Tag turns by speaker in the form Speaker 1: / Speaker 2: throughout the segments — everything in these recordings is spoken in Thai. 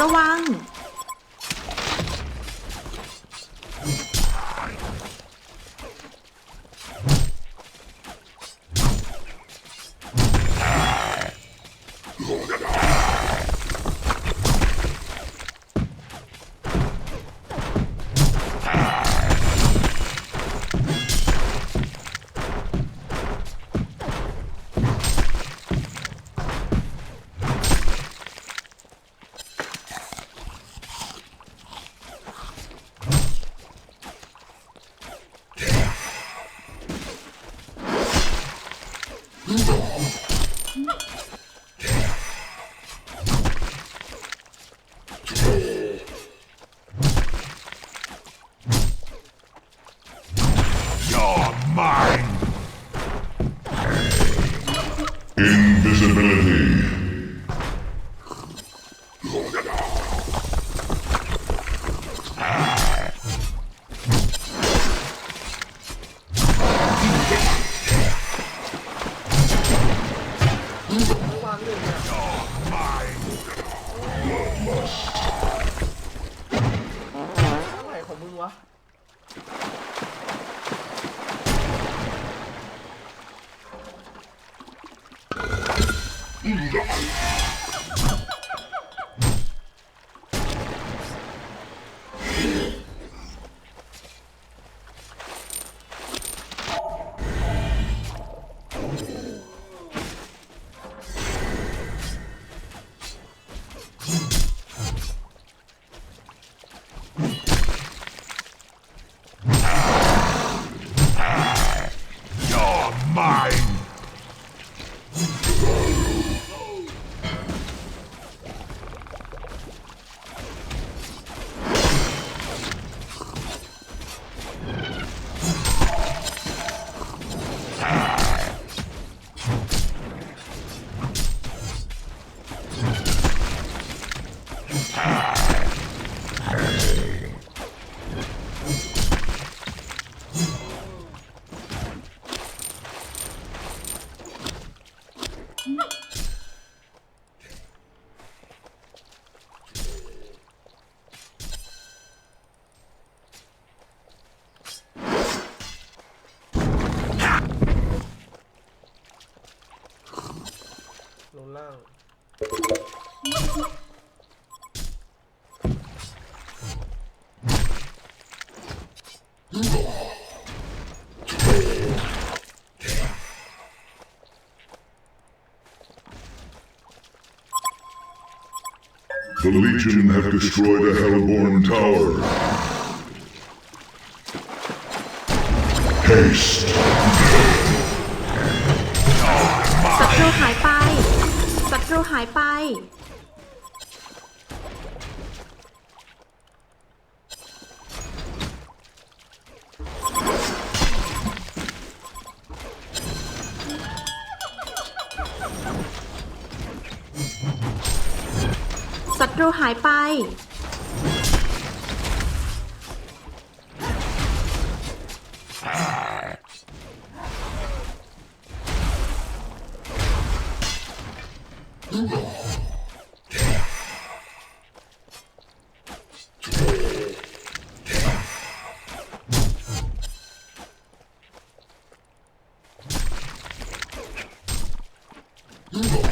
Speaker 1: ระวัง
Speaker 2: 뛴다.
Speaker 3: The Legion have destroyed a Hellborn tower. Haste.
Speaker 1: ศัตรูหายไป ศัตรูหายไป ตรูหายไป
Speaker 4: You're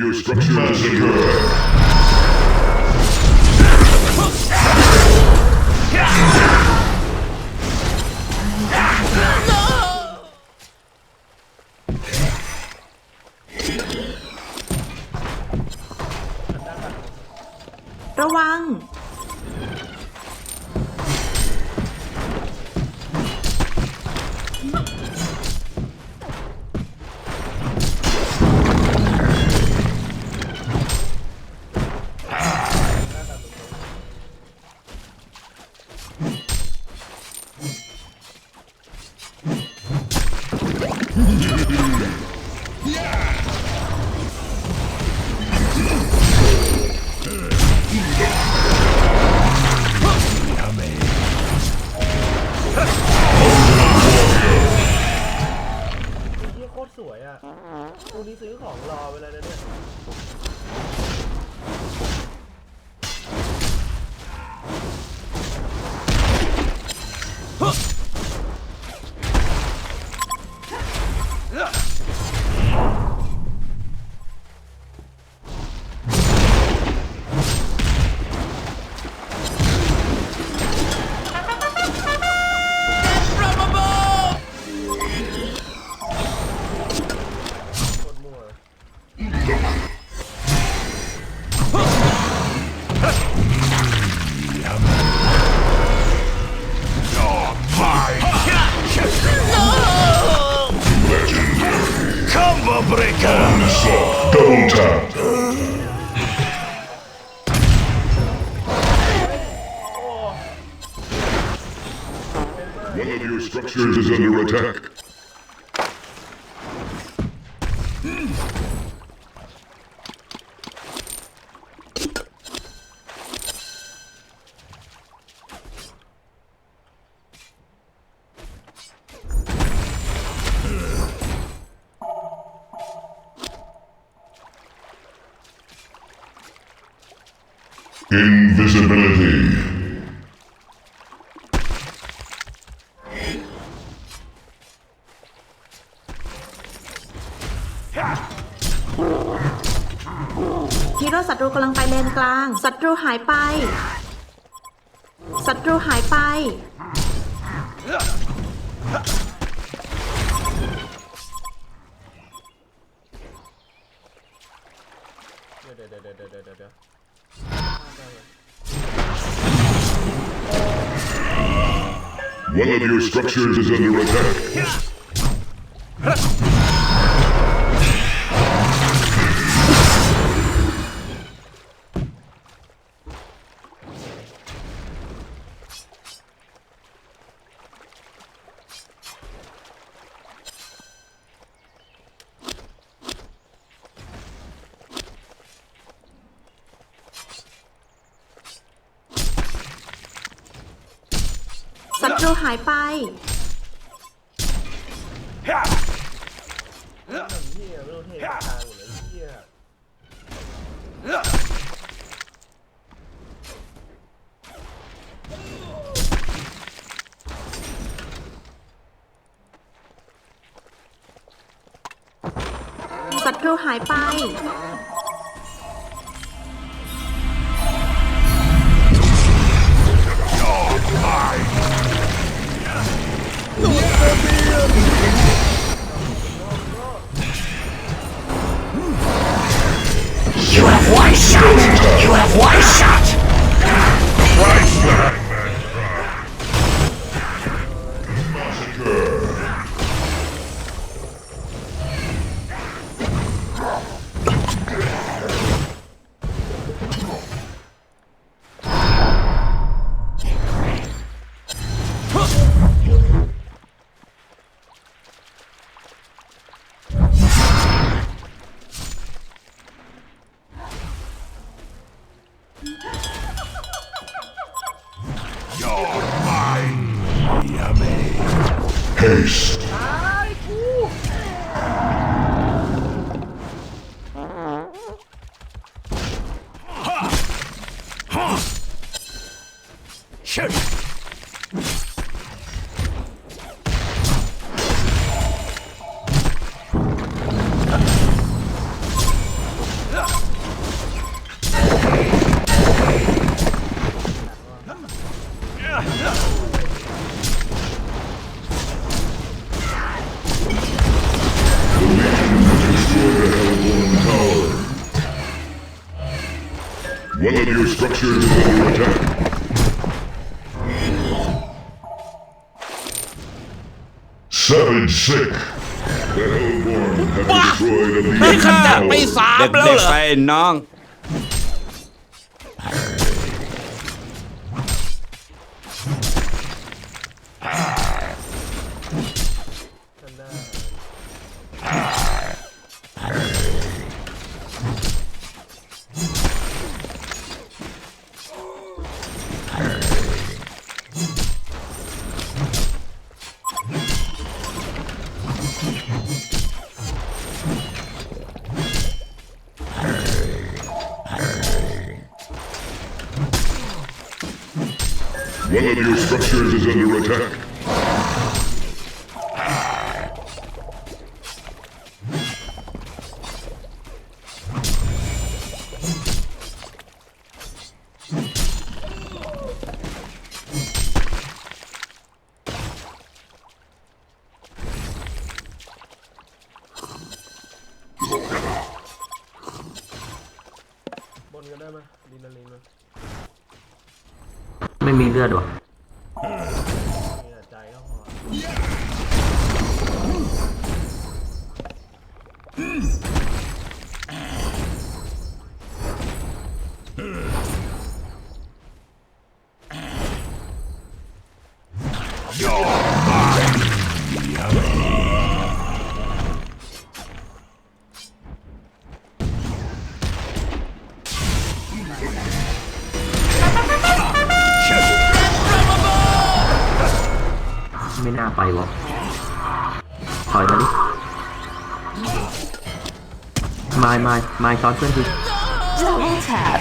Speaker 3: your structures Massacre.
Speaker 1: ระวัง One of your structures is under attack.
Speaker 3: เดี๋
Speaker 2: ยวเดี๋ยวเดี๋ยวเดี๋ยวเดี๋ยวเดี๋ยวเดี๋ยว
Speaker 1: One of your structures is under attack.
Speaker 2: เฮียไม่รู้เททางหมดเลยเฮีย
Speaker 3: ศัตรูหายไป
Speaker 1: sick. The Hellborn have destroyed a
Speaker 4: นี่
Speaker 1: Legion
Speaker 4: ขนาดไป
Speaker 1: tower.
Speaker 4: สามแล้ว
Speaker 5: เด็ก
Speaker 4: เหร
Speaker 5: ๆ
Speaker 4: อ
Speaker 5: ไปน้อง
Speaker 1: One of your structures is under attack.
Speaker 2: Iya ada bang? มา มา
Speaker 6: ช้อ
Speaker 2: น
Speaker 7: เพื่อนที
Speaker 8: Double tap.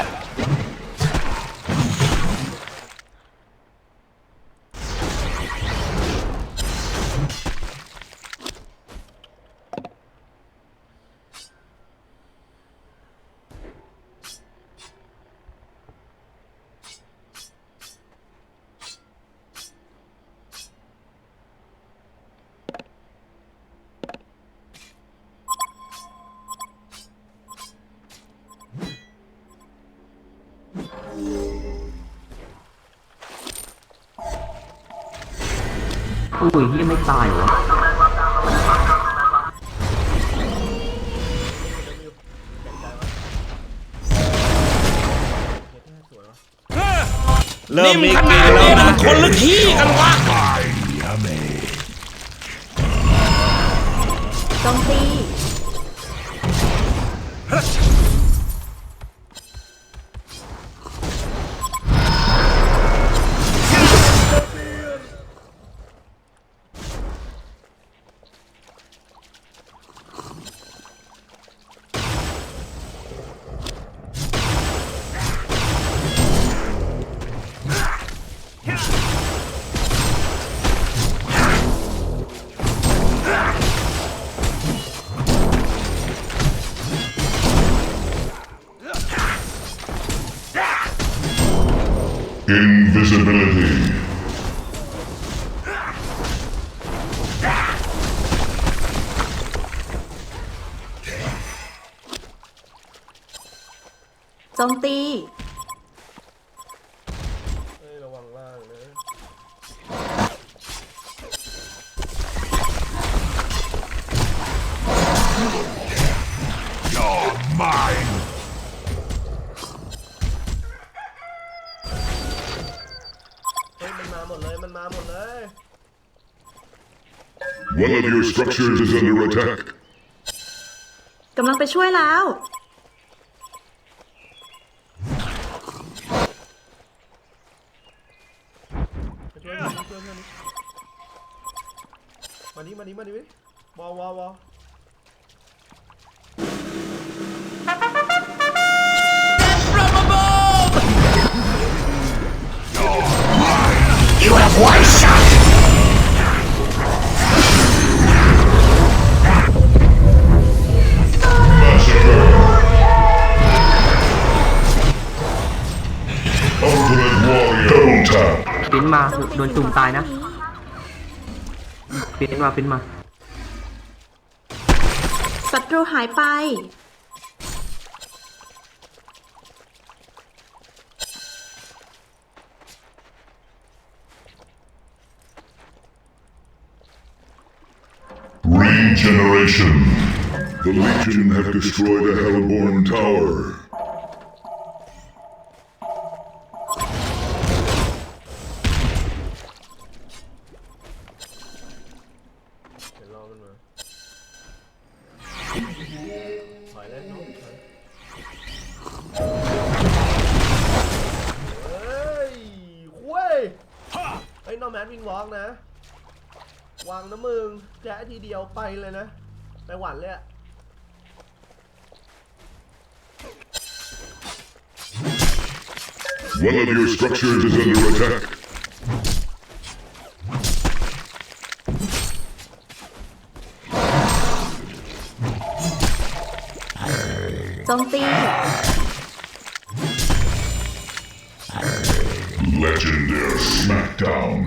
Speaker 7: อุ้ยยี่ไม่ตายเหรอ
Speaker 2: เริ่มมีกลิ่นแล้วนะ
Speaker 4: คนลึกขี้กันวะ
Speaker 3: One of your structures is under attack.
Speaker 1: กำลังไปช่วยแล้ว
Speaker 2: ไปช่วยเพื่อนช่วยเพื่อนมานี่มานี่มานี่วอวอวอ
Speaker 7: มา
Speaker 1: โจมตี
Speaker 7: โดนจุ่มตายนะ
Speaker 1: สิ่งก่อสร้ง
Speaker 7: ปิ้นมาปิ้นมา
Speaker 1: ศัตรูหายไป
Speaker 3: Regeneration. The Legion have destroyed a Hellborn tower.
Speaker 2: เลยน้องถอยเฮ้ยคุยไอ้นอแมนวิ่งวอล์กนะ วางนะมึงแจ๊ทีเดียวไปเลยนะ ไปหวันเลยอะ
Speaker 3: One of your structures is under attack.
Speaker 1: จมตี
Speaker 3: Legendary smackdown.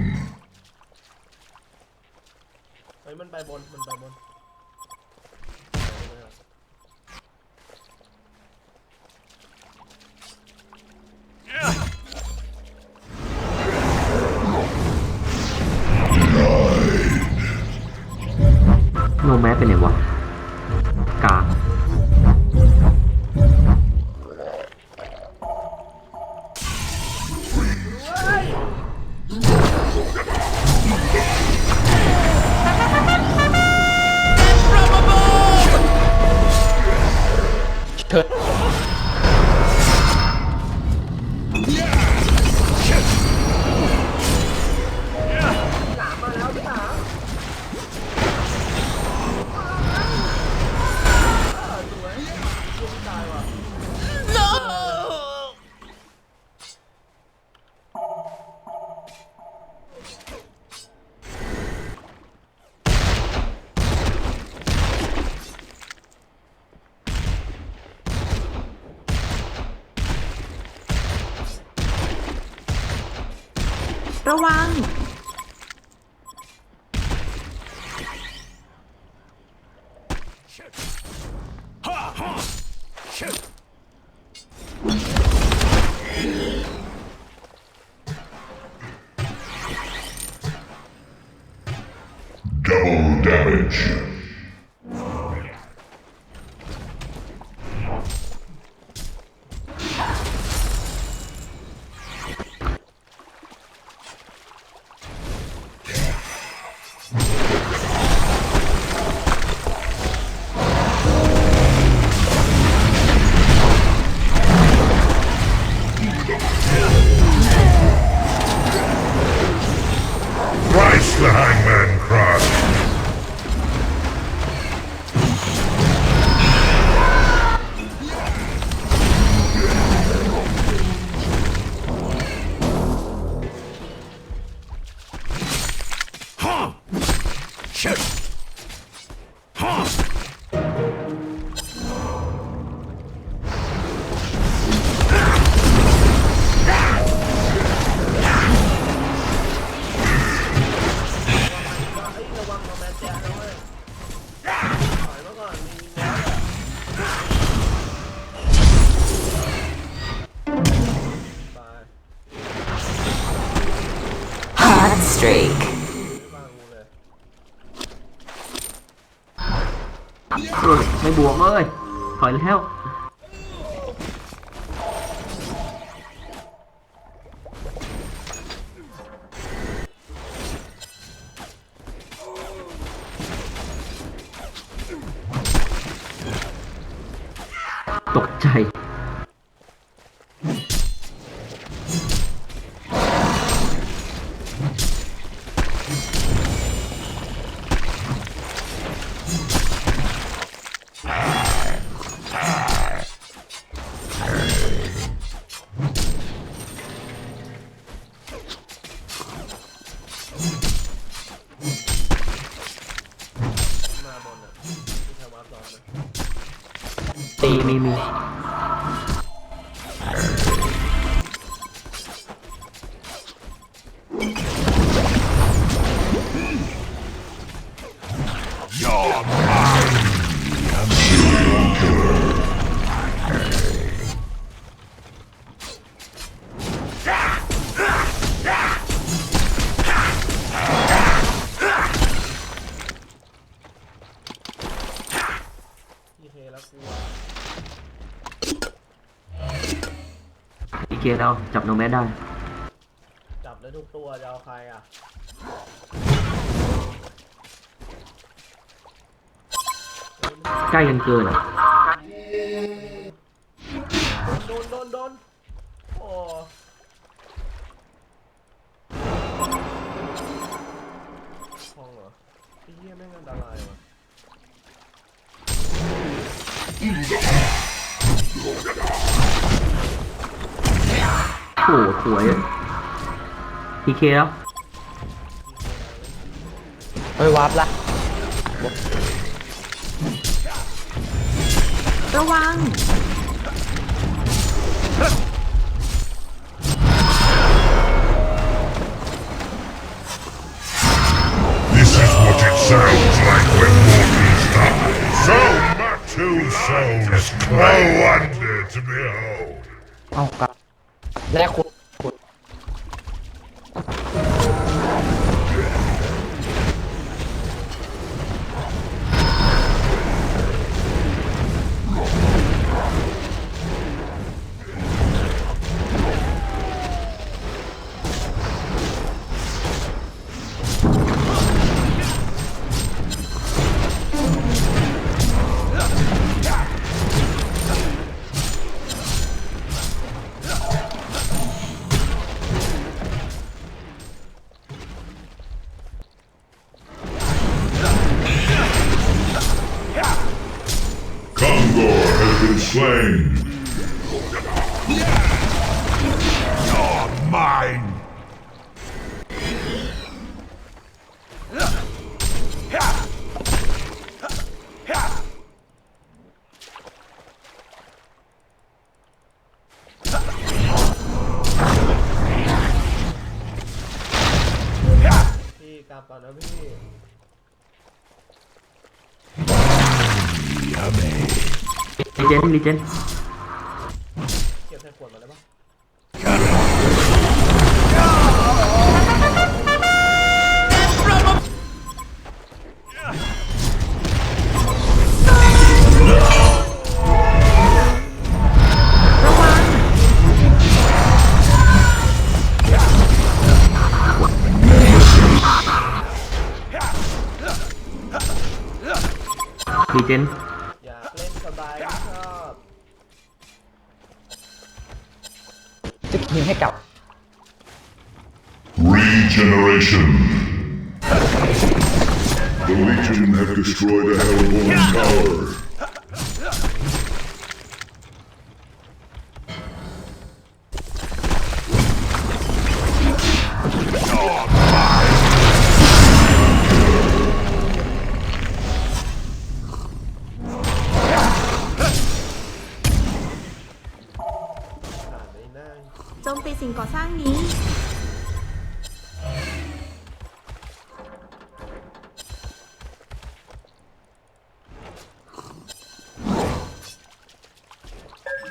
Speaker 2: เฮ้ยมันไปบน มันไปบน
Speaker 7: โน
Speaker 3: ระวัง
Speaker 2: อ
Speaker 7: ไม่บวกเลยถอยแล้ว ตี
Speaker 2: มี
Speaker 7: มี
Speaker 2: อี
Speaker 7: เกเราจับโนแมสได้
Speaker 2: จับได้ทุกตัวจะเอาใครอะ
Speaker 7: ใกล้กันเกินอะ
Speaker 2: โดนโดนโดนโอ้ห้องเหรอไอ้เหี้ยแม่งอันตรายว่ะ
Speaker 7: โอ้โหสวยพีเคแล้ว
Speaker 9: เฮ้ยวับละ
Speaker 3: ระวัง
Speaker 10: This is what it sounds like when mortals die. So much two souls, no wonder to behold.
Speaker 9: เอากลับ Деху.
Speaker 10: Kongor has been slain.
Speaker 11: You're mine!
Speaker 7: จนรีเจน
Speaker 2: เก็บใส่ขวดมาได้ปะ
Speaker 7: รีเจน
Speaker 2: ยิ
Speaker 9: งให้กลับ
Speaker 3: Regeneration. The Legion have destroyed a Hellborn tower.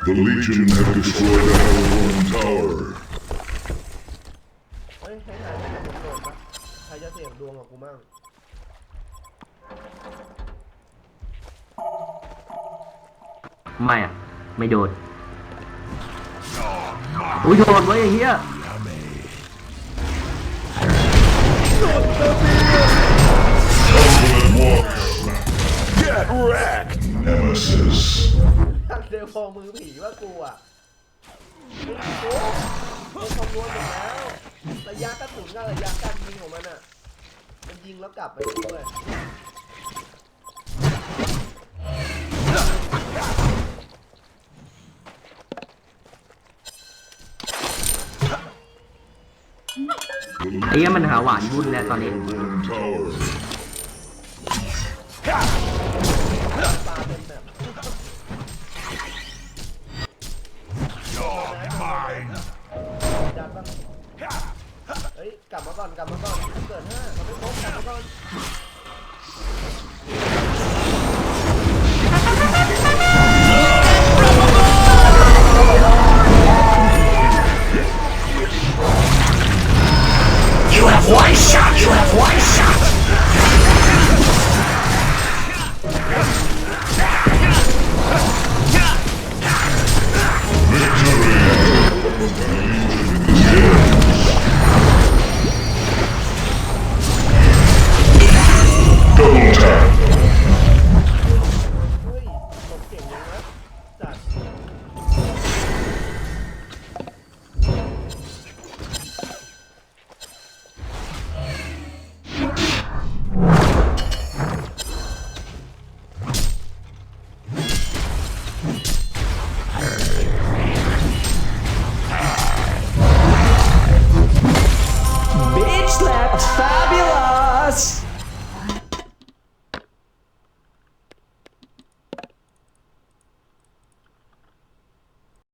Speaker 3: The Legion have destroyed a Hellborn tower.
Speaker 2: เฮ้ยให้หายไปกับผมโดดปะใครจะเสี่ยงดวงกับกูมั่ง
Speaker 7: ไม่อะไม่โดนอุ้ยโดนไว้ยไอ้เหี้ย
Speaker 3: Ultimate Warhammer. Get wrecked! Nemesis.
Speaker 2: เดวโฟมือผีว่ากูอะโอ้โหคำนวณหมดแล้วระยะกระสุนกับระยะการยิงของมันอะ มันยิงแล้วกลับไปด้วย
Speaker 7: ไอ้เหี้ยมันหาหวานวุ่นแล้วตอนนี้
Speaker 2: มาก่อน กลับมาก่อนเกิดห้าเราไม่ครบกลับมาก่อน